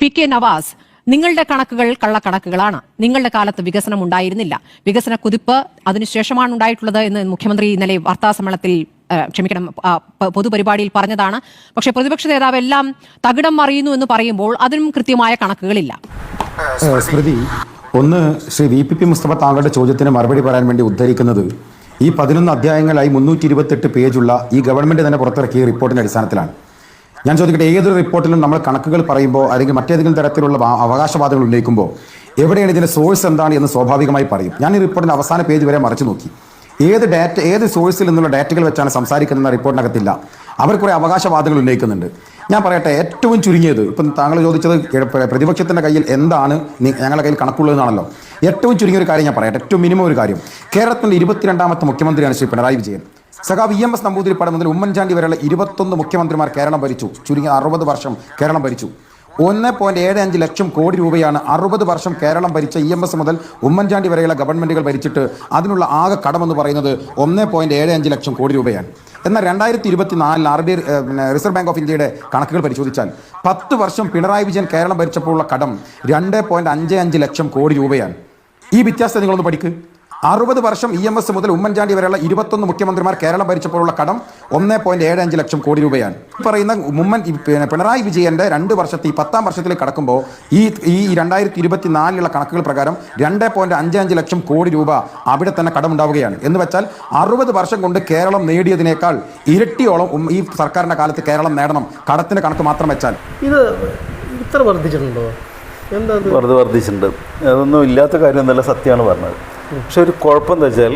P K Nawaz നിങ്ങളുടെ കണക്കുകൾ കള്ളക്കണക്കുകളാണ്. നിങ്ങളുടെ കാലത്ത് വികസനം ഉണ്ടായിരുന്നില്ല. വികസന കുതിപ്പ് അതിനുശേഷമാണ് ഉണ്ടായിട്ടുള്ളത് എന്ന് മുഖ്യമന്ത്രി ഇന്നലെ വാർത്താ സമ്മേളനത്തിൽ ക്ഷമിക്കണം പൊതുപരിപാടിയിൽ പറഞ്ഞതാണ്. പക്ഷേ പ്രതിപക്ഷ നേതാവ് എല്ലാം തകിടം മറിയുന്നു എന്ന് പറയുമ്പോൾ അതിനും കൃത്യമായ കണക്കുകളില്ല. സ്മൃതി ഒന്ന് Shri V P P Mustafa താങ്കളുടെ ചോദ്യത്തിന് മറുപടി പറയാൻ വേണ്ടി ഉദ്ധരിക്കുന്നത് ഈ പതിനൊന്ന് അധ്യായങ്ങളായി മുന്നൂറ്റി ഇരുപത്തെട്ട് പേജുള്ള ഈ ഗവൺമെന്റ് തന്നെ പുറത്തിറക്കിയ റിപ്പോർട്ടിന്റെ അടിസ്ഥാനത്തിലാണ്. ഞാൻ ചോദിക്കട്ടെ ഏതൊരു റിപ്പോർട്ടിലും നമ്മൾ കണക്കുകൾ പറയുമ്പോൾ അല്ലെങ്കിൽ മറ്റേതെങ്കിലും തരത്തിലുള്ള അവകാശവാദങ്ങൾ ഉന്നയിക്കുമ്പോൾ എവിടെയാണ് ഇതിന്റെ സോഴ്സ് എന്താണ് എന്ന് സ്വാഭാവികമായി പറയും. ഞാൻ ഈ റിപ്പോർട്ടിന്റെ അവസാന പേജ് വരെ മറിച്ചു നോക്കി. ഏത് ഡാറ്റ ഏത് സോഴ്സിൽ നിന്നുള്ള ഡാറ്റകൾ വെച്ചാണ് സംസാരിക്കുന്നത് റിപ്പോർട്ടിനകത്തില്ല അവർ കുറെ അവകാശവാദങ്ങൾ ഉന്നയിക്കുന്നുണ്ട്. ഞാൻ പറയട്ടെ ഏറ്റവും ചുരുങ്ങിയത് ഇപ്പം താങ്കൾ ചോദിച്ചത് പ്രതിപക്ഷത്തിന്റെ കയ്യിൽ എന്താണ് ഞങ്ങളുടെ കയ്യിൽ കണക്കുള്ളതെന്നാണല്ലോ. ഏറ്റവും ചുരുങ്ങിയ ഒരു കാര്യം ഞാൻ പറയട്ടെ ഏറ്റവും മിനിമം ഒരു കാര്യം. കേരളത്തിന്റെ ഇരുപത്തിരണ്ടാമത്തെ മുഖ്യമന്ത്രിയാണ് ശ്രീ പിണറായി വിജയൻ. സഖാവ് ഇ എം എസ് നമ്പൂതിരിപ്പാട് മുതൽ ഉമ്മൻചാണ്ടി വരെയുള്ള ഇരുപത്തൊന്ന് മുഖ്യമന്ത്രിമാർ കേരളം ഭരിച്ചു. ചുരുങ്ങിയ അറുപത് വർഷം കേരളം ഭരിച്ചു. ഒന്ന് പോയിന്റ് ഏഴ് അഞ്ച് ലക്ഷം കോടി രൂപയാണ് അറുപത് വർഷം കേരളം ഭരിച്ച ഇ എം എസ് മുതൽ ഉമ്മൻചാണ്ടി വരെയുള്ള ഗവൺമെന്റുകൾ ഭരിച്ചിട്ട് അതിനുള്ള ആകെ കടമെന്ന് പറയുന്നത് ഒന്ന് പോയിന്റ് ഏഴ് അഞ്ച് ലക്ഷം കോടി രൂപയാണ്. എന്നാൽ രണ്ടായിരത്തി ഇരുപത്തി നാലിൽ R B reserve bank of ഇന്ത്യയുടെ കണക്കുകൾ പരിശോധിച്ചാൽ പത്ത് വർഷം പിണറായി വിജയൻ കേരളം ഭരിച്ചപ്പോഴുള്ള കടം രണ്ട് പോയിന്റ് അഞ്ച് അഞ്ച് ലക്ഷം കോടി രൂപയാണ്. ഈ വ്യത്യാസം നിങ്ങളൊന്ന് പഠിക്ക്. അറുപത് വർഷം ഇ എം എസ് മുതൽ ഉമ്മൻചാണ്ടി വരെയുള്ള ഇരുപത്തൊന്ന് മുഖ്യമന്ത്രിമാർ കേരളം ഭരിച്ചപ്പോഴുള്ള കടം ഒന്ന് പോയിന്റ് ഏഴ് അഞ്ച് ലക്ഷം കോടി രൂപയാണ്. പറയുന്ന ഉമ്മൻ പിണറായി വിജയന്റെ രണ്ട് വർഷത്തെ ഈ പത്താം വർഷത്തിലേക്ക് കടക്കുമ്പോൾ ഈ ഈ രണ്ടായിരത്തി ഇരുപത്തി നാലിലുള്ള കണക്കുകൾ പ്രകാരം രണ്ട് പോയിന്റ് അഞ്ച് അഞ്ച് ലക്ഷം കോടി രൂപ അവിടെ തന്നെ കടം ഉണ്ടാവുകയാണ് എന്ന് വെച്ചാൽ അറുപത് വർഷം കൊണ്ട് കേരളം നേടിയതിനേക്കാൾ ഇരട്ടിയോളം ഈ സർക്കാരിന്റെ കാലത്ത് കേരളം നേടണം. കടത്തിന്റെ കണക്ക് മാത്രം വെച്ചാൽ. ഇത് ഇത്ര വർദ്ധിച്ചിട്ടുണ്ടോ? വെറുതെ വർദ്ധിച്ചിട്ടുണ്ട്. അതൊന്നും ഇല്ലാത്ത കാര്യം എന്നല്ല സത്യമാണ് പറഞ്ഞത്. പക്ഷെ ഒരു കുഴപ്പം എന്താ വെച്ചാൽ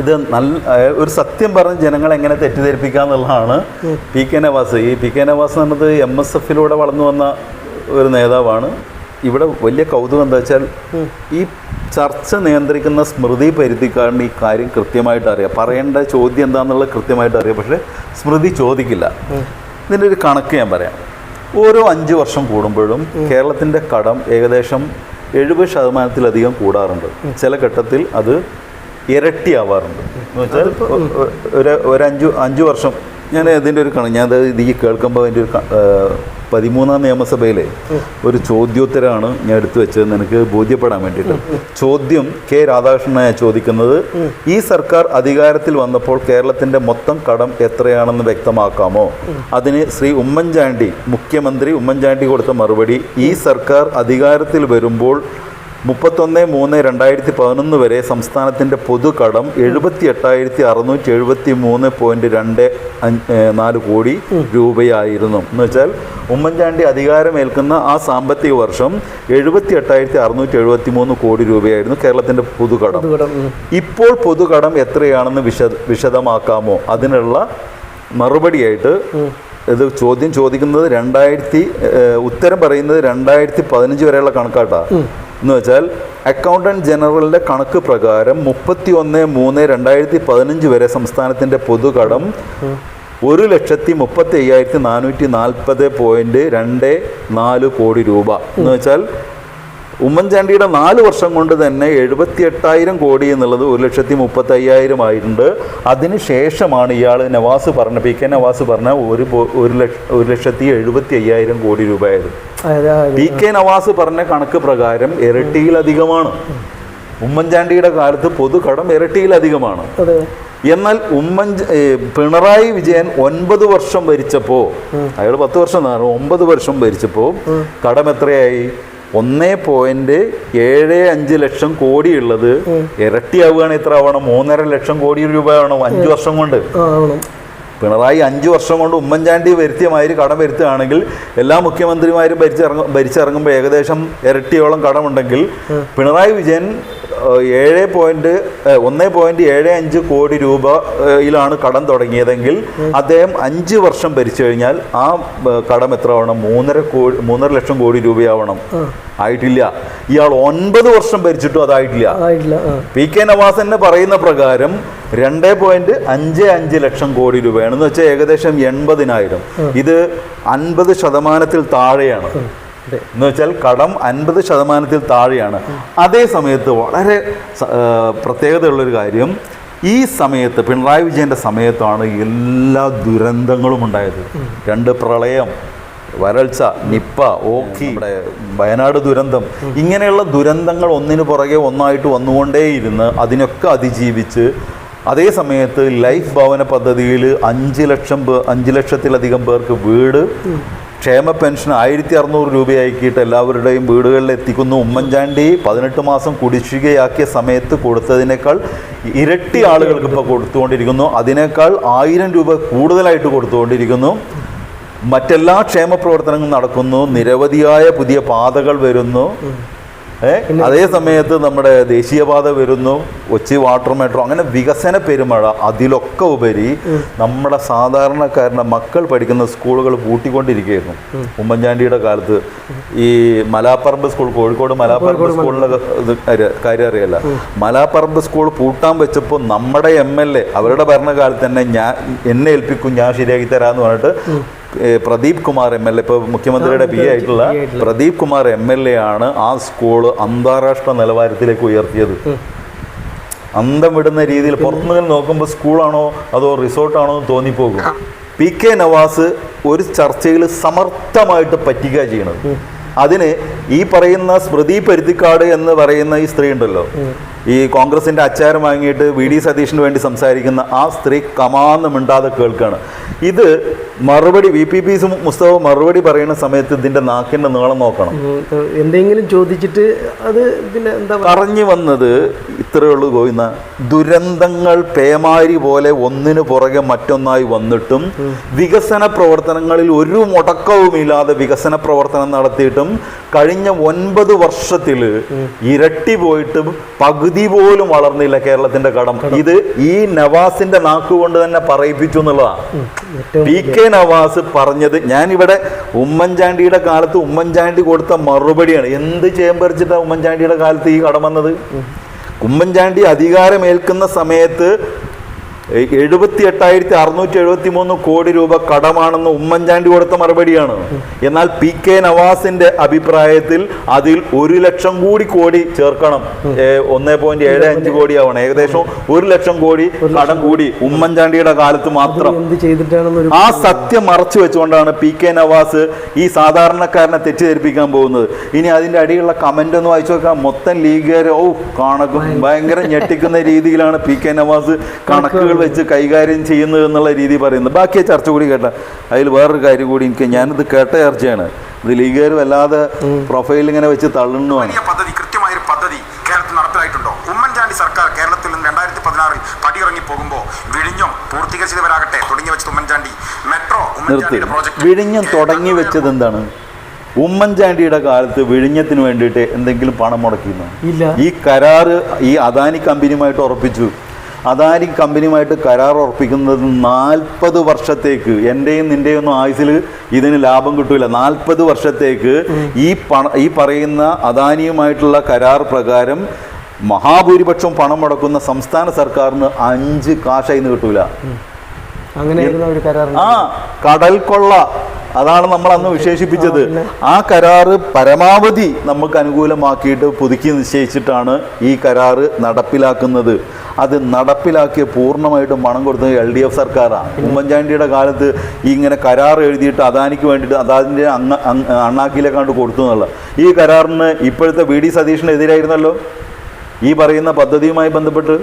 ഇത് നല്ല ഒരു സത്യം പറഞ്ഞ് ജനങ്ങളെ എങ്ങനെ തെറ്റിദ്ധരിപ്പിക്കുക എന്നുള്ളതാണ് പി കെ നവാസ്. ഈ പി കെ നവാസ് എന്ന് പറഞ്ഞത് എം എസ് എഫിലൂടെ വളർന്നു വന്ന ഒരു നേതാവാണ്. ഇവിടെ വലിയ കൗതുകം എന്താ വെച്ചാൽ ഈ ചർച്ച നിയന്ത്രിക്കുന്ന സ്മൃതി പരിധിക്കാരന് ഈ കാര്യം കൃത്യമായിട്ട് അറിയാം. പറയേണ്ട ചോദ്യം എന്താണെന്നുള്ളത് കൃത്യമായിട്ട് അറിയാം. പക്ഷേ സ്മൃതി ചോദിക്കില്ല. ഇതിന്റെ ഒരു കണക്ക് ഞാൻ പറയാം. ഓരോ അഞ്ച് വർഷം കൂടുമ്പോഴും കേരളത്തിന്റെ കടം ഏകദേശം എഴുപത് ശതമാനത്തിലധികം കൂടാറുണ്ട്. ചില ഘട്ടത്തിൽ അത് ഇരട്ടിയാവാറുണ്ട്. എന്ന് വെച്ചാൽ ഒ- ഒ- ഒരു ഒരു അഞ്ച് അഞ്ച് വർഷം. ഞാൻ ഇതിന്റെ ഒരു കണക്ക് ഞാൻ ഇത് ഈ കേൾക്കുമ്പോൾ അതിന്റെ ഒരു പതിമൂന്നാം നിയമസഭയിലെ ഒരു ചോദ്യോത്തരമാണ് ഞാൻ എടുത്തു വെച്ചത് എനിക്ക് ബോധ്യപ്പെടാൻ വേണ്ടിയിട്ട്. ചോദ്യം കെ രാധാകൃഷ്ണനായ ചോദിക്കുന്നത് ഈ സർക്കാർ അധികാരത്തിൽ വന്നപ്പോൾ കേരളത്തിന്റെ മൊത്തം കടം എത്രയാണെന്ന് വ്യക്തമാക്കാമോ? അതിന് ശ്രീ ഉമ്മൻചാണ്ടി മുഖ്യമന്ത്രി ഉമ്മൻചാണ്ടി കൊടുത്ത മറുപടി ഈ സർക്കാർ അധികാരത്തിൽ വരുമ്പോൾ മുപ്പത്തൊന്ന് മൂന്ന് രണ്ടായിരത്തി പതിനൊന്ന് വരെ സംസ്ഥാനത്തിന്റെ പൊതുകടം എഴുപത്തി എട്ടായിരത്തി അറുന്നൂറ്റി എഴുപത്തി മൂന്ന് പോയിന്റ് രണ്ട് നാല് കോടി രൂപയായിരുന്നു. എന്ന് വെച്ചാൽ ഉമ്മൻചാണ്ടി അധികാരമേൽക്കുന്ന ആ സാമ്പത്തിക വർഷം എഴുപത്തി എട്ടായിരത്തി അറുന്നൂറ്റി എഴുപത്തി മൂന്ന് കോടി രൂപയായിരുന്നു കേരളത്തിന്റെ പൊതുകടം. ഇപ്പോൾ പൊതുകടം എത്രയാണെന്ന് വിശദ വിശദമാക്കാമോ? അതിനുള്ള മറുപടിയായിട്ട് ഇത് ചോദ്യം ചോദിക്കുന്നത് രണ്ടായിരത്തി ഉത്തരം പറയുന്നത് രണ്ടായിരത്തി പതിനഞ്ച് വരെയുള്ള കണക്കാട്ടാ. എന്ന് വെച്ചാൽ അക്കൗണ്ടന്റ് ജനറലിന്റെ കണക്ക് പ്രകാരം മുപ്പത്തി ഒന്ന് മൂന്ന് രണ്ടായിരത്തി പതിനഞ്ച് വരെ സംസ്ഥാനത്തിന്റെ പൊതുകടം ഒരു ലക്ഷത്തി മുപ്പത്തി അയ്യായിരത്തി നാനൂറ്റി നാൽപ്പത് പോയിന്റ് രണ്ട് നാല് കോടി രൂപ. എന്ന് വെച്ചാൽ ഉമ്മൻചാണ്ടിയുടെ നാല് വർഷം കൊണ്ട് തന്നെ എഴുപത്തി എട്ടായിരം കോടി എന്നുള്ളത് ഒരു ലക്ഷത്തി മുപ്പത്തി അയ്യായിരം ആയിട്ടുണ്ട്. അതിന് ശേഷമാണ് ഇയാൾ നവാസ് പറഞ്ഞ പി കെ നവാസ് പറഞ്ഞ ഒരു ഒരു ലക്ഷ ഒരു ലക്ഷത്തി എഴുപത്തി അയ്യായിരം കോടി രൂപയായത്. പി കെ നവാസ് പറഞ്ഞ കണക്ക് പ്രകാരം ഇരട്ടിയിലധികമാണ്. ഉമ്മൻചാണ്ടിയുടെ കാലത്ത് പൊതുകടം ഇരട്ടിയിലധികമാണ്. എന്നാൽ ഉമ്മൻ പിണറായി വിജയൻ ഒൻപത് വർഷം ഭരിച്ചപ്പോൾ അയാൾ പത്ത് വർഷം ഒമ്പത് വർഷം ഭരിച്ചപ്പോൾ കടം എത്രയായി? ഒന്നേ പോയിന്റ് ഏഴ് അഞ്ച് ലക്ഷം കോടി ഉള്ളത് ഇരട്ടിയാവുകയാണ് ഇത്ര ആവണം. മൂന്നര ലക്ഷം കോടി രൂപ ആവണം അഞ്ചു വർഷം കൊണ്ട്. പിണറായി അഞ്ചു വർഷം കൊണ്ട് ഉമ്മൻചാണ്ടി വരുത്തിയ മാതിരി കടം വരുത്തുകയാണെങ്കിൽ എല്ലാ മുഖ്യമന്ത്രിമാരും ഭരിച്ചിറങ്ങും ഭരിച്ചിറങ്ങുമ്പോൾ ഏകദേശം ഇരട്ടിയോളം കടമുണ്ടെങ്കിൽ പിണറായി വിജയൻ ഏഴ് പോയിന്റ് ഒന്ന് പോയിന്റ് ഏഴ് അഞ്ച് കോടി രൂപയിലാണ് കടം തുടങ്ങിയതെങ്കിൽ അദ്ദേഹം അഞ്ച് വർഷം ഭരിച്ചു കഴിഞ്ഞാൽ ആ കടം എത്ര ആവണം മൂന്നര കോടി മൂന്നര ലക്ഷം കോടി രൂപയാവണം. ആയിട്ടില്ല. ഇയാൾ ഒൻപത് വർഷം ഭരിച്ചിട്ടും അതായിട്ടില്ല. പി കെ നവാസ് തന്നെ പറയുന്ന പ്രകാരം രണ്ട് പോയിന്റ് അഞ്ച് അഞ്ച് ലക്ഷം കോടി രൂപയാണ് എന്ന് വെച്ചാൽ ഏകദേശം എൺപതിനായിരം. ഇത് അൻപത് ശതമാനത്തിൽ താഴെയാണ്. എന്ന് വെച്ചാൽ കടം അൻപത് ശതമാനത്തിൽ താഴെയാണ്. അതേ സമയത്ത് വളരെ പ്രത്യേകതയുള്ളൊരു കാര്യം ഈ സമയത്ത് പിണറായി വിജയന്റെ സമയത്താണ് എല്ലാ ദുരന്തങ്ങളും ഉണ്ടായത്. രണ്ട് പ്രളയം വരൾച്ച നിപ്പ ഓക്കി നമ്മുടെ വയനാട് ദുരന്തം ഇങ്ങനെയുള്ള ദുരന്തങ്ങൾ ഒന്നിനു പുറകെ ഒന്നായിട്ട് വന്നുകൊണ്ടേയിരുന്ന് അതിനൊക്കെ അതിജീവിച്ച് അതേ സമയത്ത് ലൈഫ് ഭവന പദ്ധതിയിൽ അഞ്ച് ലക്ഷം അഞ്ച് ലക്ഷത്തിലധികം പേർക്ക് വീട് ക്ഷേമ പെൻഷൻ ആയിരത്തി അറുന്നൂറ് രൂപയാക്കിയിട്ട് എല്ലാവരുടെയും വീടുകളിൽ എത്തിക്കുന്ന. ഉമ്മൻചാണ്ടി പതിനെട്ട് മാസം കുടിശ്ശികയാക്കിയ സമയത്ത് കൊടുത്തതിനേക്കാൾ ഇരട്ടി ആളുകൾക്ക് ഇപ്പോൾ കൊടുത്തുകൊണ്ടിരിക്കുന്നു. അതിനേക്കാൾ ആയിരം രൂപ കൂടുതലായിട്ട് കൊടുത്തുകൊണ്ടിരിക്കുന്നു. മറ്റെല്ലാ ക്ഷേമ പ്രവർത്തനങ്ങളും നടക്കുന്നു. നിരവധിയായ പുതിയ പാതകൾ വരുന്നു. അതേ സമയത്ത് നമ്മുടെ ദേശീയപാത വരുന്നു കൊച്ചി വാട്ടർ മെട്രോ അങ്ങനെ വികസന പെരുമഴ അതിലൊക്കെ ഉപരി നമ്മുടെ സാധാരണക്കാരന്റെ മക്കൾ പഠിക്കുന്ന സ്കൂളുകൾ പൂട്ടിക്കൊണ്ടിരിക്കുകയായിരുന്നു. ഉമ്മൻചാണ്ടിയുടെ കാലത്ത് ഈ മലാപ്പറമ്പ് സ്കൂൾ കോഴിക്കോട് മലാപ്പറമ്പ് സ്കൂളിലെ കാര്യം- അറിയില്ല മലാപ്പറമ്പ് സ്കൂൾ പൂട്ടാൻ വെച്ചപ്പോൾ നമ്മുടെ എം എൽ എ അവരുടെ ഭരണകാലത്ത് തന്നെ ഞാൻ എന്നെ ഏൽപ്പിക്കും ഞാൻ ശരിയാക്കി തരാമെന്ന് പറഞ്ഞിട്ട് Pradeep Kumar M L A. ഇപ്പോൾ മുഖ്യമന്ത്രിയുടെ പി ആയിട്ടുള്ള Pradeep Kumar M L A ആണ് ആ സ്കൂൾ അന്താരാഷ്ട്ര നിലവാരത്തിലേക്ക് ഉയർത്തിയത്. അന്തം വിടുന്ന രീതിയിൽ പുറത്തുനിന്ന് നോക്കുമ്പോൾ സ്കൂളാണോ അതോ റിസോർട്ടാണോ എന്ന് തോന്നിപ്പോകും. പി കെ നവാസ് ഒരു ചർച്ചയിൽ സമർത്ഥമായിട്ട് പറ്റിക്കുക ചെയ്യണത്. അതിന് ഈ പറയുന്ന സ്മൃതി പരുത്തിക്കാട് എന്ന് പറയുന്ന ഈ സ്ത്രീ ഉണ്ടല്ലോ. ഈ കോൺഗ്രസിന്റെ അച്ചാരം വാങ്ങിയിട്ട് വി ഡി സതീഷിന് വേണ്ടി സംസാരിക്കുന്ന ആ സ്ത്രീ കമാന്ന് മിണ്ടാതെ കേൾക്കുകയാണ് ഇത് മറുപടി വി പി പി മുസ്തഫ മറുപടി പറയുന്ന സമയത്ത് ഇതിന്റെ നാക്കിന്റെ നീളം നോക്കണം. എന്തെങ്കിലും ചോദിച്ചിട്ട് അത് പിന്നെ എന്താ പറഞ്ഞു വന്നത് ഇത്രയേ ഉള്ളൂ ഗോവിന്ദ. ദുരന്തങ്ങൾ പേമാരി പോലെ ഒന്നിനു പുറകെ മറ്റൊന്നായി വന്നിട്ടും വികസന പ്രവർത്തനങ്ങളിൽ ഒരു മുടക്കവുമില്ലാതെ വികസന പ്രവർത്തനം നടത്തിയിട്ടും കഴിഞ്ഞ ഒൻപത് വർഷത്തിൽ ഇരട്ടി പോയിട്ടും പകുതി പോലും വളർന്നില്ല കേരളത്തിന്റെ കടം. ഇത് ഈ നവാസിന്റെ നാക്കുകൊണ്ട് തന്നെ പറയിപ്പിച്ചു എന്നുള്ളതാണ്. പി കെ നവാസ് പറഞ്ഞത് ഞാനിവിടെ ഉമ്മൻചാണ്ടിയുടെ കാലത്ത് ഉമ്മൻചാണ്ടി കൊടുത്ത മറുപടിയാണ്. എന്ത് ചേമ്പറിച്ചിട്ടാണ് ഉമ്മൻചാണ്ടിയുടെ കാലത്ത് ഈ കടം വന്നത്? ഉമ്മൻചാണ്ടി അധികാരമേൽക്കുന്ന സമയത്ത് എഴുപത്തി എട്ടായിരത്തി അറുന്നൂറ്റി എഴുപത്തി മൂന്ന് കോടി രൂപ കടമാണെന്ന് ഉമ്മൻചാണ്ടി കൊടുത്ത മറുപടിയാണ്. എന്നാൽ പി കെ നവാസിന്റെ അഭിപ്രായത്തിൽ അതിൽ ഒരു ലക്ഷം കൂടി കോടി ചേർക്കണം. ഒന്നേ പോയിന്റ് ഏഴ് അഞ്ച് കോടി ആവണം ഏകദേശം ഒരു ലക്ഷം കോടി കടം കൂടി ഉമ്മൻചാണ്ടിയുടെ കാലത്ത് മാത്രം. ആ സത്യം മറച്ചു വെച്ചുകൊണ്ടാണ് പി കെ നവാസ് ഈ സാധാരണക്കാരനെ തെറ്റിദ്ധരിപ്പിക്കാൻ പോകുന്നത്. ഇനി അതിന്റെ അടിയുള്ള കമന്റ് ഒന്ന് വായിച്ചു നോക്കാം. മൊത്തം ലീഗുകാർ ഓ കണക്കും ഭയങ്കര ഞെട്ടിക്കുന്ന രീതിയിലാണ് പി കെ നവാസ് കണക്കുകൾ വെച്ച് കൈകാര്യം ചെയ്യുന്നത് എന്നുള്ള രീതി പറയുന്നു. ബാക്കിയെ ചർച്ച കൂടി കേട്ട. അതിൽ വേറൊരു കാര്യം കൂടി എനിക്ക് ഞാനിത് കേട്ട ചർച്ചയാണ്. ഇത് ലീഗുകാർ വല്ലാതെ പ്രൊഫൈൽ ഇങ്ങനെ വെച്ച് തള്ളുന്നതാണ്. വലിയ പദ്ധതി കൃത്യമായൊരു പദ്ധതി കേരളത്തിൽ നടപ്പിലായിട്ടുണ്ടോ? ഉമ്മൻചാണ്ടി സർക്കാർ കേരളത്തിൽ നിന്ന് രണ്ടായിരത്തി പതിനാറിൽ പടിയിറങ്ങി പോകുമ്പോൾ വിഴിഞ്ഞം പൂർത്തീകരിച്ചവരാകട്ടെ തുടങ്ങി വെച്ചത് ഉമ്മൻചാണ്ടി. മെട്രോ ഉമ്മൻചാണ്ടിയുടെ പ്രോജക്ട് വിഴിഞ്ഞം തുടങ്ങി വെച്ചത് എന്താണ്? ഉമ്മൻചാണ്ടിയുടെ കാലത്ത് വിഴിഞ്ഞത്തിന് വേണ്ടിയിട്ട് എന്തെങ്കിലും പണം മുടക്കിയിരുന്നു ഇല്ല. ഈ കരാറ് ഈ അദാനി കമ്പനിയുമായിട്ട് ഉറപ്പിച്ചു. അദാനി കമ്പനിയുമായിട്ട് കരാർ ഉറപ്പിക്കുന്നത് നാൽപ്പത് വർഷത്തേക്ക്. എന്റെയും നിന്റെയും ഒന്നും ആയുസിൽ ഇതിന് ലാഭം കിട്ടൂല. നാൽപ്പത് വർഷത്തേക്ക് ഈ പണ ഈ പറയുന്ന അദാനിയുമായിട്ടുള്ള കരാർ പ്രകാരം മഹാഭൂരിപക്ഷം പണം മുടക്കുന്ന സംസ്ഥാന സർക്കാരിന് അഞ്ച് കാശായിന്ന് കിട്ടൂല. ആ കടൽ കൊള്ള. അതാണ് നമ്മൾ അന്ന് വിശേഷിപ്പിച്ചത്. ആ കരാറ് പരമാവധി നമുക്ക് അനുകൂലമാക്കിയിട്ട് പുതുക്കി നിശ്ചയിച്ചിട്ടാണ് ഈ കരാറ് നടപ്പിലാക്കുന്നത്. അത് നടപ്പിലാക്കിയ പൂർണമായിട്ടും പണം കൊടുത്തത് എൽ ഡി എഫ് സർക്കാരാണ്. ഉമ്മൻചാണ്ടിയുടെ കാലത്ത് ഇങ്ങനെ കരാർ എഴുതിയിട്ട് അദാനിക്ക് വേണ്ടിയിട്ട് അദാനിന്റെ അണ്ണ അങ് അണ്ണാക്കിലേക്കാണ്ട് കൊടുത്തു എന്നുള്ള ഈ കരാറിന് ഇപ്പോഴത്തെ വി ഡി സതീഷിനെതിരായിരുന്നല്ലോ ഈ പറയുന്ന പദ്ധതിയുമായി ബന്ധപ്പെട്ട്?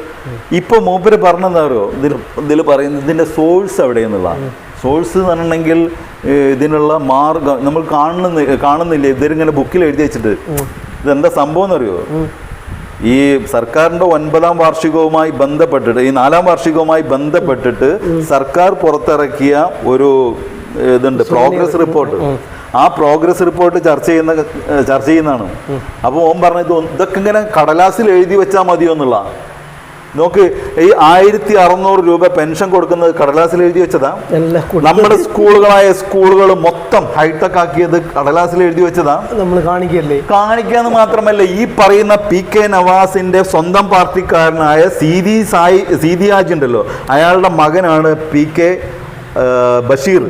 ഇപ്പോൾ മൂപ്പര് പറഞ്ഞെന്താറിയോ ഇതിൽ ഇതിൽ പറയുന്നത് ഇതിന്റെ സോഴ്സ് എവിടെയെന്നുള്ളതാണ്. സോഴ്സ് എന്ന് പറഞ്ഞിട്ടുണ്ടെങ്കിൽ ഇതിനുള്ള മാർഗം നമ്മൾ കാണുന്ന കാണുന്നില്ല? ഇവരിങ്ങനെ ബുക്കിൽ എഴുതി വെച്ചിട്ട്. ഇതെന്താ സംഭവം എന്നറിയോ? ഈ സർക്കാരിന്റെ ഒൻപതാം വാർഷികവുമായി ബന്ധപ്പെട്ടിട്ട് ഈ നാലാം വാർഷികവുമായി ബന്ധപ്പെട്ടിട്ട് സർക്കാർ പുറത്തിറക്കിയ ഒരു ഇതുണ്ട് പ്രോഗ്രസ് റിപ്പോർട്ട്. ആ പ്രോഗ്രസ് റിപ്പോർട്ട് ചർച്ച ചെയ്യുന്ന ചർച്ച ചെയ്യുന്നതാണ്. അപ്പോൾ ഓം പറഞ്ഞത് ഇതൊക്കെ ഇങ്ങനെ കടലാസിൽ എഴുതി വെച്ചാൽ മതിയോ എന്നുള്ള. നോക്ക് ഈ ആയിരത്തി അറുന്നൂറ് രൂപ പെൻഷൻ കൊടുക്കുന്നത് കടലാസിൽ എഴുതി വെച്ചതാ? നമ്മുടെ സ്കൂളുകളായ സ്കൂളുകൾ മൊത്തം ഹൈടെക് ആക്കിയത് കടലാസിൽ എഴുതി വെച്ചതാ. നമ്മൾ കാണിക്കല്ലേ? കാണിക്കാന്ന് മാത്രമല്ല ഈ പറയുന്ന പി കെ നവാസിന്റെ സ്വന്തം പാർട്ടിക്കാരനായ സീതി സായി സീതി ആജ് ഉണ്ടല്ലോ. അയാളുടെ മകനാണ് P K Basheer.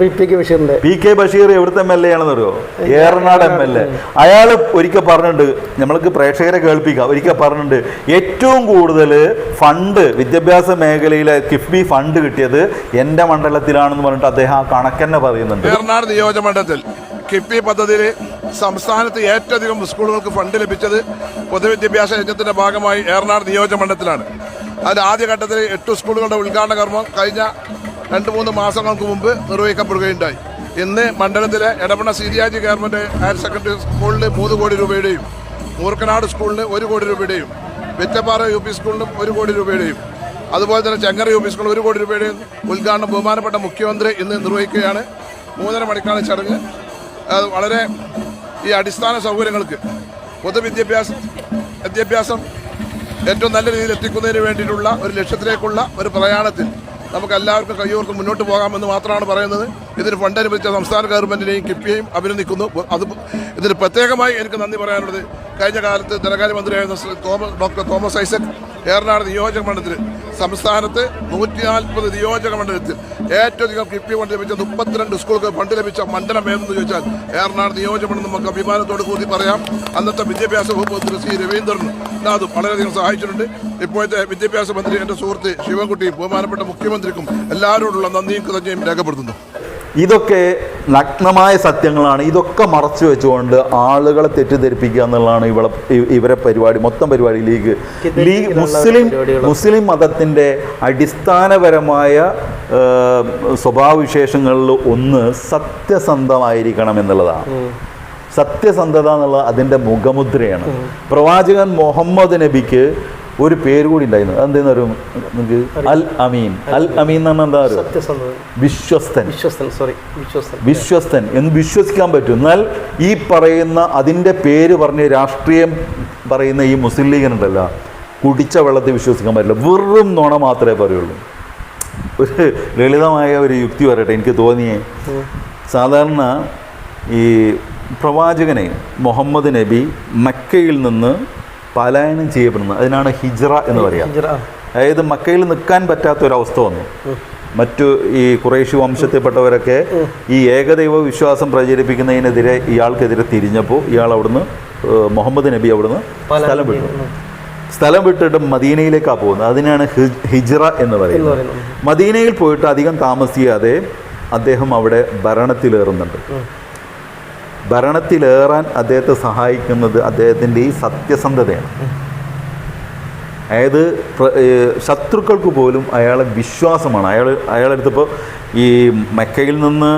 P K Basheer എവിടുത്തെ എം എൽ എ ആണെന്ന് അറിയോ ഏറനാട് എം എൽ എ. അയാൾ ഒരിക്കൽ പറഞ്ഞിട്ടുണ്ട് നമ്മൾക്ക് പ്രേക്ഷകരെ കേൾപ്പിക്കാം. ഒരിക്കൽ പറഞ്ഞിട്ടുണ്ട് ഏറ്റവും കൂടുതൽ ഫണ്ട് വിദ്യാഭ്യാസ മേഖലയിലെ കിഫ്ബി ഫണ്ട് കിട്ടിയത് എന്റെ മണ്ഡലത്തിലാണെന്ന് പറഞ്ഞിട്ട് അദ്ദേഹം ആ കണക്കെന്നെ പറയുന്നുണ്ട്. ഏറനാട് നിയോജകമണ്ഡലത്തിൽ കിഫ്ബി പദ്ധതിയിൽ സംസ്ഥാനത്ത് ഏറ്റവും അധികം സ്കൂളുകൾക്ക് ഫണ്ട് ലഭിച്ചത് പൊതുവിദ്യാഭ്യാസ യജ്ഞത്തിന്റെ ഭാഗമായി ഏറനാട് നിയോജക മണ്ഡലത്തിലാണ്. അതിൽ ആദ്യഘട്ടത്തിൽ എട്ട് സ്കൂളുകളുടെ ഉദ്ഘാടന കർമ്മം കഴിഞ്ഞ രണ്ട് മൂന്ന് മാസങ്ങൾക്ക് മുമ്പ് നിർവഹിക്കപ്പെടുകയുണ്ടായി. ഇന്ന് മണ്ഡലത്തിലെ എടമണ സിരിയാജി ഗവൺമെന്റ് ഹയർ സെക്കൻഡറി സ്കൂളിൽ മൂന്ന് കോടി രൂപയുടെയും മൂർക്കനാട് സ്കൂളിന് ഒരു കോടി രൂപയുടെയും വെറ്റപ്പാറ യു പി സ്കൂളിനും ഒരു കോടി രൂപയുടെയും അതുപോലെ തന്നെ ചെങ്ങറ യു പി സ്കൂളിൽ ഒരു കോടി രൂപയുടെയും ഉദ്ഘാടനം ബഹുമാനപ്പെട്ട മുഖ്യമന്ത്രി ഇന്ന് നിർവഹിക്കുകയാണ്. മൂന്നര മണിക്കാണ് ചടങ്ങ്. വളരെ ഈ അടിസ്ഥാന സൗകര്യങ്ങൾക്ക് പൊതുവിദ്യാഭ്യാസം വിദ്യാഭ്യാസം ഏറ്റവും നല്ല രീതിയിൽ എത്തിക്കുന്നതിന് വേണ്ടിയിട്ടുള്ള ഒരു ലക്ഷ്യത്തിലേക്കുള്ള ഒരു പ്രയാണത്തിൽ നമുക്ക് എല്ലാവർക്കും കയ്യോർത്ത് മുന്നോട്ട് പോകാമെന്ന് മാത്രമാണ് പറയുന്നത്. ഇതിന് ഫണ്ട് അനുവദിച്ച സംസ്ഥാന ഗവൺമെന്റിനെയും കിഫ്ബിയെയും അഭിനന്ദിക്കുന്നു. അത് ഇതിന് പ്രത്യേകമായി എനിക്ക് നന്ദി പറയാനുള്ളത്. കഴിഞ്ഞ കാലത്ത് ധനകാര്യ തോമസ് ഡോക്ടർ തോമസ് ഐസക് ഏറനാട് നിയോജക മണ്ഡലത്തിൽ സംസ്ഥാനത്ത് നൂറ്റി നാൽപ്പത് നിയോജക മണ്ഡലത്തിൽ ഏറ്റവും അധികം കിഫ്ബി ഫണ്ട് ലഭിച്ച മുപ്പത്തിരണ്ട് സ്കൂളുകൾ ഫണ്ട് ലഭിച്ച മണ്ഡലം ഏതെന്ന് ചോദിച്ചാൽ ഏറനാട് നിയോജകമെന്ന് നമുക്ക് അഭിമാനത്തോട് കൂടി പറയാം. അന്നത്തെ വിദ്യാഭ്യാസ വകുപ്പ് മന്ത്രി സി രവീന്ദ്രൻ അതും വളരെയധികം സഹായിച്ചിട്ടുണ്ട്. ഇപ്പോഴത്തെ വിദ്യാഭ്യാസ മന്ത്രി എന്റെ സുഹൃത്ത് ശിവൻകുട്ടിയും ബഹുമാനപ്പെട്ട മുഖ്യമന്ത്രിക്കും എല്ലാവരോടുള്ള നന്ദിയും കൃതജ്ഞയും രേഖപ്പെടുത്തുന്നു. ഇതൊക്കെ നഗ്നമായ സത്യങ്ങളാണ്. ഇതൊക്കെ മറച്ചു വെച്ചുകൊണ്ട് ആളുകളെ തെറ്റിദ്ധരിപ്പിക്കുക എന്നുള്ളതാണ് ഇവളെ ഇവരെ പരിപാടി മൊത്തം പരിപാടി ലീഗ്. ലീഗ് മുസ്ലിം മുസ്ലിം മതത്തിന്റെ അടിസ്ഥാനപരമായ സ്വഭാവവിശേഷങ്ങളിൽ ഒന്ന് സത്യസന്ധമായിരിക്കണം എന്നുള്ളതാണ്. സത്യസന്ധത എന്നുള്ള അതിന്റെ മുഖമുദ്രയാണ്. പ്രവാചകൻ മുഹമ്മദ് നബിക്ക് ഒരു പേര് കൂടി ഉണ്ടായിരുന്നു. അതെന്തെന്ന് പറയും നിങ്ങൾക്ക് അൽ അമീൻ. അൽ അമീൻ എന്ന് പറഞ്ഞാൽ എന്താ പറയുക വിശ്വസ്തൻ. വിശ്വസ്തൻ സോറി വിശ്വസ്തൻ. വിശ്വസ്തൻ. എന്ന് വിശ്വസിക്കാൻ പറ്റും. എന്നാൽ ഈ പറയുന്ന അതിന്റെ പേര് പറഞ്ഞ് രാഷ്ട്രീയം പറയുന്ന ഈ മുസ്ലിം ലീഗിനുണ്ടല്ലോ. കുടിച്ച വെള്ളത്തിൽ വിശ്വസിക്കാൻ പറ്റില്ല. വെറും നുണ മാത്രമേ പറയുള്ളൂ. ഒരു ലളിതമായ ഒരു യുക്തി പറയട്ടെ എനിക്ക് തോന്നിയേ. സാധാരണ ഈ പ്രവാചകനെ മുഹമ്മദ് നബി മക്കയിൽ നിന്ന് പലായനം ചെയ്യപ്പെടുന്നത്. അതിനാണ് ഹിജ്റ എന്ന് പറയുക. അതായത് മക്കയിൽ നിൽക്കാൻ പറ്റാത്ത ഒരു അവസ്ഥ വന്നു. മറ്റു ഈ കുറേശു വംശത്തിൽപ്പെട്ടവരൊക്കെ ഈ ഏകദൈവ വിശ്വാസം പ്രചരിപ്പിക്കുന്നതിനെതിരെ ഇയാൾക്കെതിരെ തിരിഞ്ഞപ്പോൾ ഇയാൾ അവിടുന്ന് മുഹമ്മദ് നബി അവിടുന്ന് സ്ഥലം വിട്ടു. സ്ഥലം വിട്ടിട്ട് മദീനയിലേക്കാണ് പോകുന്നത്. അതിനാണ് ഹിജ്റ എന്ന് പറയുന്നത്. പറയുന്നത്. മദീനയിൽ പോയിട്ട് അധികം താമസിയാതെ അദ്ദേഹം അവിടെ ഭരണത്തിലേറുന്നുണ്ട്. ഭരണത്തിലേറാൻ അദ്ദേഹത്തെ സഹായിക്കുന്നത് അദ്ദേഹത്തിന്റെ ഈ സത്യസന്ധതയാണ്. അതായത് ശത്രുക്കൾക്ക് പോലും അയാളെ വിശ്വാസമാണ്. അയാൾ അയാളെടുത്തപ്പോൾ ഈ മെക്കയിൽ നിന്ന്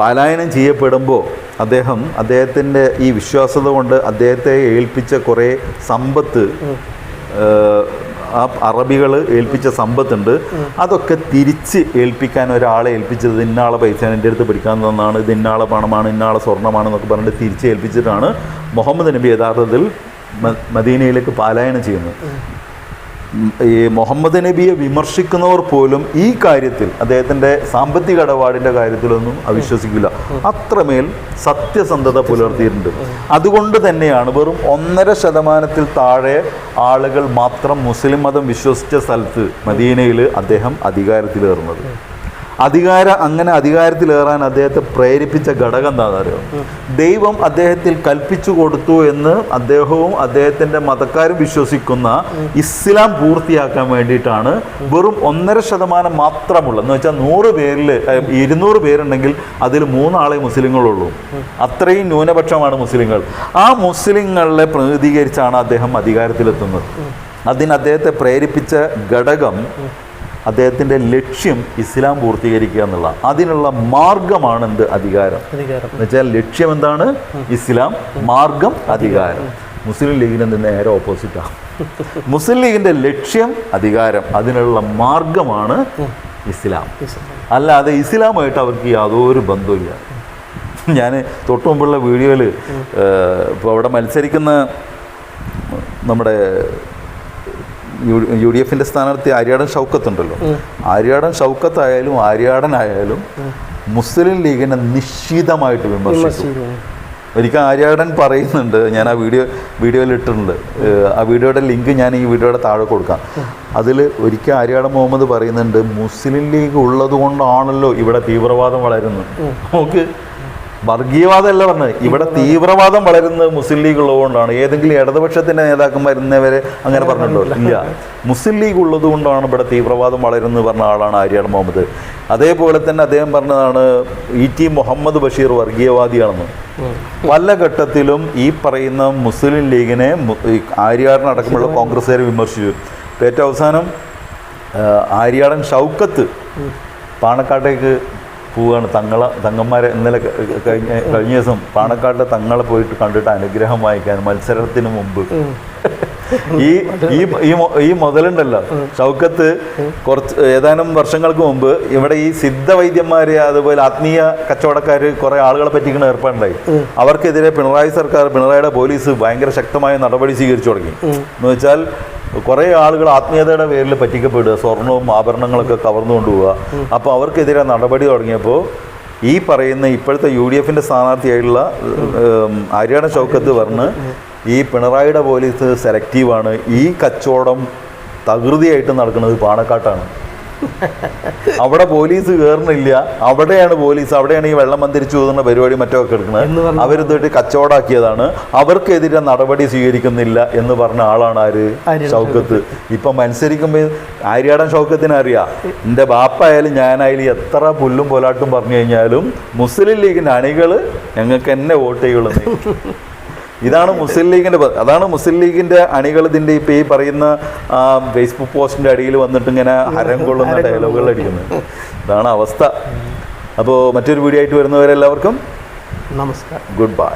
പലായനം ചെയ്യപ്പെടുമ്പോൾ അദ്ദേഹം അദ്ദേഹത്തിന്റെ ഈ വിശ്വാസത കൊണ്ട് അദ്ദേഹത്തെ ഏൽപ്പിച്ച കുറേ സമ്പത്ത് ആ അറബികൾ ഏൽപ്പിച്ച സമ്പത്തുണ്ട്. അതൊക്കെ തിരിച്ച് ഏൽപ്പിക്കാൻ ഒരാളെ ഏൽപ്പിച്ചത് ഇന്നാളെ പൈസ എന്റെ അടുത്ത് പിടിക്കാൻ തന്നാണ്. ഇത് ഇന്നാളെ പണമാണ് ഇന്നാളെ സ്വർണമാണ് എന്നൊക്കെ പറഞ്ഞിട്ട് തിരിച്ച് ഏൽപ്പിച്ചിട്ടാണ് മുഹമ്മദ് നബി യഥാർത്ഥത്തിൽ മദീനയിലേക്ക് പാലായനം ചെയ്യുന്നത്. ഈ മുഹമ്മദ് നബിയെ വിമർശിക്കുന്നവർ പോലും ഈ കാര്യത്തിൽ അദ്ദേഹത്തിന്റെ സാമ്പത്തിക ഇടപാടിന്റെ കാര്യത്തിലൊന്നും അവിശ്വസിക്കില്ല. അത്രമേൽ സത്യസന്ധത പുലർത്തിയിട്ടുണ്ട്. അതുകൊണ്ട് തന്നെയാണ് വെറും ഒന്നര ശതമാനത്തിൽ താഴെ ആളുകൾ മാത്രം മുസ്ലിം മതം വിശ്വസിച്ച സ്ഥലത്ത് മദീനയിൽ അദ്ദേഹം അധികാരത്തിലേറുന്നത്. അധികാര അങ്ങനെ അധികാരത്തിലേറാൻ അദ്ദേഹത്തെ പ്രേരിപ്പിച്ച ഘടകം എന്താണെന്ന് അറിയോ ദൈവം അദ്ദേഹത്തിൽ കൽപ്പിച്ചു കൊടുത്തു എന്ന് അദ്ദേഹവും അദ്ദേഹത്തിന്റെ മതക്കാരും വിശ്വസിക്കുന്ന ഇസ്ലാം പൂർത്തിയാക്കാൻ വേണ്ടിയിട്ടാണ് വെറും ഒന്നര ശതമാനം മാത്രമുള്ള എന്ന് വെച്ചാൽ നൂറ് പേരിൽ ഇരുന്നൂറ് പേരുണ്ടെങ്കിൽ അതിൽ മൂന്നാളെ മുസ്ലിങ്ങളുള്ളൂ. അത്രയും ന്യൂനപക്ഷമാണ് മുസ്ലിങ്ങൾ. ആ മുസ്ലിങ്ങളെ പ്രതിനിധീകരിച്ചാണ് അദ്ദേഹം അധികാരത്തിലെത്തുന്നത്. അതിന് അദ്ദേഹത്തെ പ്രേരിപ്പിച്ച ഘടകം അദ്ദേഹത്തിന്റെ ലക്ഷ്യം ഇസ്ലാം പൂർത്തീകരിക്കുക എന്നുള്ള അതിനുള്ള മാർഗമാണ് എന്ത്? അധികാരം. എന്ന് എന്നുവെച്ചാൽ ലക്ഷ്യം എന്താണ്? ഇസ്ലാം മാർഗം അധികാരം. മുസ്ലിം ലീഗിന് നേരെ ഓപ്പോസിറ്റാണ് മുസ്ലിം ലീഗിന്റെ ലക്ഷ്യം അധികാരം. അതിനുള്ള മാർഗമാണ് ഇസ്ലാം. അല്ലാതെ ഇസ്ലാമായിട്ട് അവർക്ക് യാതൊരു ബന്ധവുമില്ല. ഞാൻ തൊട്ടു മുമ്പുള്ള വീഡിയോയിൽ ഇപ്പോൾ അവിടെ മത്സരിക്കുന്ന നമ്മുടെ യു- ഡി എഫിന്റെ സ്ഥാനാർത്ഥി ആര്യാടൻ ഷൗക്കത്ത് ഉണ്ടല്ലോ ആര്യാടൻ ഷൗക്കത്ത് ആയാലും ആര്യാടനായാലും മുസ്ലിം ലീഗിനെ നിശ്ചിതമായിട്ട് വിമർശിച്ചു ഒരിക്കൽ ആര്യാടൻ പറയുന്നുണ്ട് ഞാൻ ആ വീഡിയോ വീഡിയോയിൽ ഇട്ടിട്ടുണ്ട്. ആ വീഡിയോയുടെ ലിങ്ക് ഞാൻ ഈ വീഡിയോയുടെ താഴെ കൊടുക്കാം. അതിൽ ഒരിക്കൽ ആര്യാടൻ മുഹമ്മദ് പറയുന്നുണ്ട് മുസ്ലിം ലീഗ് ഉള്ളത് കൊണ്ടാണല്ലോ ഇവിടെ തീവ്രവാദം വളരുന്നത്. നമുക്ക് വർഗീയവാദമല്ല പറഞ്ഞത്. ഇവിടെ തീവ്രവാദം വളരുന്നത് മുസ്ലിം ലീഗ് ഉള്ളതുകൊണ്ടാണ്. ഏതെങ്കിലും ഇടതുപക്ഷത്തിന്റെ നേതാക്കന്മാർ ഇന്നവരെ അങ്ങനെ പറഞ്ഞിട്ടുണ്ടോ? ഇല്ല. മുസ്ലിം ലീഗ് ഉള്ളതുകൊണ്ടാണ് ഇവിടെ തീവ്രവാദം വളരുന്നത് പറഞ്ഞ ആളാണ് ആര്യാട് മുഹമ്മദ്. അതേപോലെ തന്നെ അദ്ദേഹം പറഞ്ഞതാണ് ഇ ടി മുഹമ്മദ് ബഷീർ വർഗീയവാദിയാണെന്ന്. പല ഘട്ടത്തിലും ഈ പറയുന്ന മുസ്ലിം ലീഗിനെ ആര്യാടനടക്കമുള്ള കോൺഗ്രസ്സുകാരെ വിമർശിച്ചു. ഏറ്റവും അവസാനം ആര്യാടൻ ഷൗക്കത്ത് പാണക്കാട്ടേക്ക് പോവുകയാണ് തങ്ങളെ തങ്ങന്മാരെ ഇന്നലെ കഴിഞ്ഞ കഴിഞ്ഞ ദിവസം പാണക്കാട്ടിലെ തങ്ങളെ പോയിട്ട് കണ്ടിട്ട് അനുഗ്രഹം വാങ്ങിക്കാൻ മത്സരത്തിന് മുമ്പ്. ഈ ഈ ഈ മുതലുണ്ടല്ലോ. ഷൗക്കത്ത് കുറച്ച് ഏതാനും വർഷങ്ങൾക്ക് മുമ്പ് ഇവിടെ ഈ സിദ്ധ വൈദ്യന്മാര് അതുപോലെ ആത്മീയ കച്ചവടക്കാര് കുറെ ആളുകളെ പറ്റിക്കുന്ന ഏർപ്പാടുണ്ടായി. അവർക്കെതിരെ പിണറായി സർക്കാർ പിണറായിയുടെ പോലീസ് ഭയങ്കര ശക്തമായ നടപടി സ്വീകരിച്ചു തുടങ്ങി. എന്ന് വെച്ചാൽ കുറെ ആളുകൾ ആത്മീയതയുടെ പേരിൽ പറ്റിക്കപ്പെടുക സ്വർണവും ആഭരണങ്ങളൊക്കെ കവർന്നു കൊണ്ടുപോവുക അപ്പോൾ അവർക്കെതിരെ നടപടി തുടങ്ങിയപ്പോൾ ഈ പറയുന്ന ഇപ്പോഴത്തെ യു ഡി എഫിന്റെ സ്ഥാനാർത്ഥിയായിട്ടുള്ള ചൗക്കത്ത് ഷൗക്കത്ത് പറഞ്ഞ് ഈ പിണറായിയുടെ പോലീസ് സെലക്റ്റീവാണ് ഈ കച്ചവടം തകൃതിയായിട്ട് നടക്കുന്നത് പാണക്കാട്ടാണ്. അവിടെ പോലീസ് കയറുന്നില്ല അവിടെയാണ് പോലീസ്. അവിടെയാണ് ഈ വെള്ളം മന്തിരിച്ചു പോകുന്ന പരിപാടി മറ്റൊക്കെ എടുക്കുന്നത് അവരിതായിട്ട് കച്ചവടാക്കിയതാണ്. അവർക്കെതിരെ നടപടി സ്വീകരിക്കുന്നില്ല എന്ന് പറഞ്ഞ ആളാണ് ആര്? ഷൗക്കത്ത്. ഇപ്പം മത്സരിക്കുമ്പോൾ ആര്യാടൻ ഷൗക്കത്തിന് അറിയാം. എന്റെ ബാപ്പായാലും ഞാനായാലും എത്ര പുല്ലും പോലാട്ടും പറഞ്ഞു കഴിഞ്ഞാലും മുസ്ലിം ലീഗിന്റെ അണികൾ ഞങ്ങൾക്ക് എന്നെ വോട്ട് ചെയ്യുള്ളൂ. ഇതാണ് മുസ്ലിം ലീഗിന്റെ അതാണ് മുസ്ലിം ലീഗിന്റെ അണികൾ ഇതിന്റെ ഇപ്പൊ ഈ പറയുന്ന ഫേസ്ബുക്ക് പോസ്റ്റിന്റെ അടിയിൽ വന്നിട്ട് ഇങ്ങനെ ഹരം കൊള്ളുന്ന ഡയലോഗുകൾ അടിക്കുന്നത്. ഇതാണ് അവസ്ഥ. അപ്പോൾ മറ്റൊരു വീഡിയോ ആയിട്ട് വരുന്നവരെല്ലാവർക്കും നമസ്കാരം. Good bye